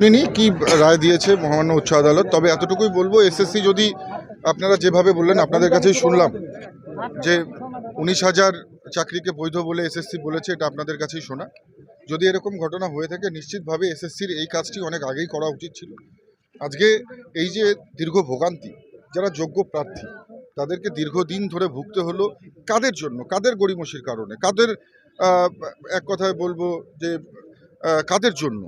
শুনিনি কি রায় দিয়েছে মহামান্য উচ্চ আদালত? তবে এতটুকুই বলব এসএসসি যদি আপনারা যেভাবে বললেন, আপনাদের কাছেই শুনলাম যে উনিশ হাজার চাকরিকে বৈধ বলে এসএসসি বলেছে, এটা আপনাদের কাছেই শোনা। যদি এরকম ঘটনা হয়ে থাকে, নিশ্চিতভাবে এসএসসির এই কাজটি অনেক আগেই করা উচিত ছিল। আজকে এই যে দীর্ঘ ভোগান্তি, যারা যোগ্য প্রার্থী, তাদেরকে দীর্ঘদিন ধরে ভুগতে হলো কাদের জন্য? কাদের গড়িমসির কারণে? কাদের এক কথায় বলব যে কাদের জন্য?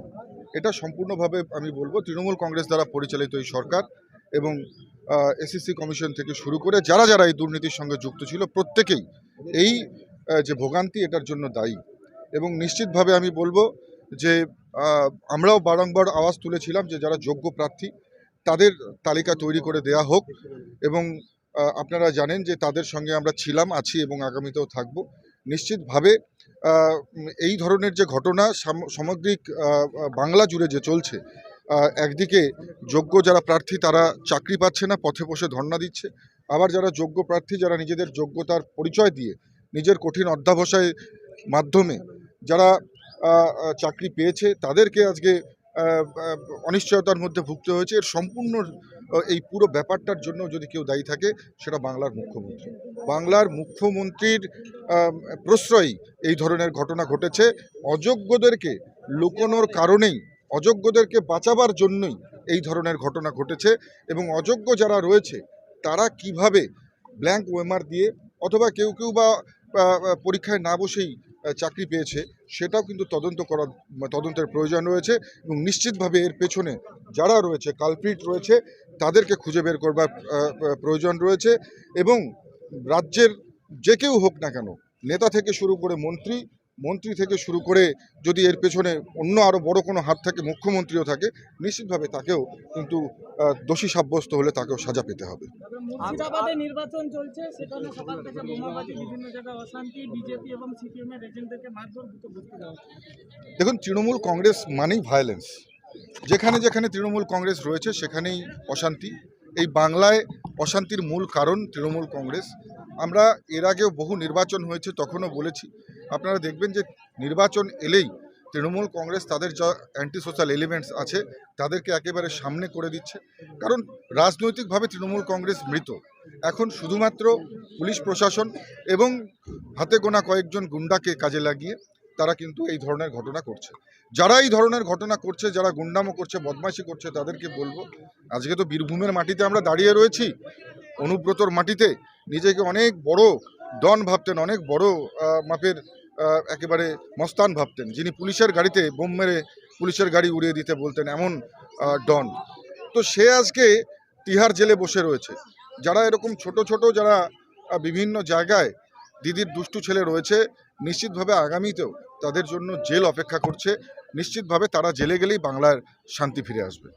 এটা সম্পূর্ণভাবে আমি বলব, তৃণমূল কংগ্রেস দ্বারা পরিচালিত এই সরকার এবং এসএসসি কমিশন থেকে শুরু করে যারা যারা এই দুর্নীতির সঙ্গে যুক্ত ছিল প্রত্যেকেই এই যে ভোগান্তি এটার জন্য দায়ী। এবং নিশ্চিতভাবে আমি বলব যে আমরাও বারংবার আওয়াজ তুলেছিলাম যে যারা যোগ্য প্রার্থী তাদের তালিকা তৈরি করে দেয়া হোক এবং আপনারা জানেন যে তাদের সঙ্গে আমরা ছিলাম, আছি এবং আগামীতেও থাকব। নিশ্চিতভাবে এই ধরনের যে ঘটনা সাম- সামগ্রিক বাংলা জুড়ে যে চলছে একদিকে যোগ্য যারা প্রার্থী তারা চাকরি পাচ্ছে না, পথে বসে ধর্ণা দিচ্ছে। আবার যারা যোগ্য প্রার্থী যারা নিজেদের যোগ্যতার পরিচয় দিয়ে নিজের কঠিন অধ্যাবসায়ের মাধ্যমে যারা চাকরি পেয়েছে, তাদেরকে আজকে অনিশ্চয়তার মধ্যে ভুগতে হয়েছে। এর সম্পূর্ণ এই পুরো ব্যাপারটার জন্য যদি কেউ দায়ী থাকে, সেটা বাংলার মুখ্যমন্ত্রী। বাংলার মুখ্যমন্ত্রীর প্রশ্রয়ই এই ধরনের ঘটনা ঘটেছে। অযোগ্যদেরকে লুকোনোর কারণেই, অযোগ্যদেরকে বাঁচাবার জন্যই এই ধরনের ঘটনা ঘটেছে এবং অযোগ্য যারা রয়েছে, তারা কীভাবে ব্ল্যাঙ্ক ওয়েমার দিয়ে অথবা কেউ কেউ বা, পরীক্ষায় না বসেই চাকরি পেয়েছে, সেটাও কিন্তু তদন্ত করার তদন্তের প্রয়োজন রয়েছে এবং নিশ্চিতভাবে এর পেছনে যারা রয়েছে কালপ্রিট রয়েছে, তাদেরকে খুঁজে বের করবার প্রয়োজন রয়েছে এবং রাজ্যের যে কেউ হোক না কেন, নেতা থেকে শুরু করে মন্ত্রী মন্ত্রী থেকে শুরু করে যদি এর পেছনে অন্য আরও বড় কোনো হাত থাকে মুখ্যমন্ত্রীও থাকে নিশ্চিতভাবে তাকেও কিন্তু দোষী সাব্যস্ত হলে তাকেও সাজা পেতে হবে। নির্বাচন চলছে সেখানে সকাল থেকে বোমাবাজি বিভিন্ন জায়গায় অশান্তি বিজেপি এবং সিপিএম এজেন্টদেরকে মারধর ভূতে ভর্তি দেওয়া হচ্ছে। দেখুন তৃণমূল কংগ্রেস মানেই ভায়োলেন্স যেখানে যেখানে তৃণমূল কংগ্রেস রয়েছে সেখানেই অশান্তি। এই বাংলায় অশান্তির মূল কারণ তৃণমূল কংগ্রেস। আমরা এর আগেও বহু নির্বাচন হয়েছে তখনও বলেছি। আপনারা দেখবেন যে নির্বাচন এলেই তৃণমূল কংগ্রেস তাদের যা অ্যান্টি সোশ্যাল এলিমেন্টস আছে, তাদেরকে একেবারে সামনে করে দিচ্ছে। কারণ রাজনৈতিকভাবে তৃণমূল কংগ্রেস মৃত। এখন শুধুমাত্র পুলিশ প্রশাসন এবং হাতে গোনা কয়েকজন গুন্ডাকে কাজে লাগিয়ে তারা কিন্তু এই ধরনের ঘটনা করছে। যারা এই ধরনের ঘটনা করছে, যারা গুন্ডামো করছে বদমাশি করছে, তাদেরকে বলব, আজকে তো বীরভূমের মাটিতে আমরা দাঁড়িয়ে রয়েছি। অনুব্রতর মাটিতে নিজেকে অনেক বড় ডন ভাবতেন, অনেক বড় মাপের একেবারে মস্তান ভাবতেন। যিনি পুলিশের গাড়িতে বোম মেরে পুলিশের গাড়ি উড়িয়ে দিতে বলতেন এমন ডন। তো সে আজকে তিহার জেলে বসে রয়েছে। যারা এরকম ছোট ছোট, যারা বিভিন্ন জায়গায় দিদির দুষ্টু ছেলে রয়েছে, নিশ্চিতভাবে আগামীতেও তাদের জন্য জেল অপেক্ষা করছে। নিশ্চিতভাবে তারা জেলে গেলেই বাংলার শান্তি ফিরে আসবে।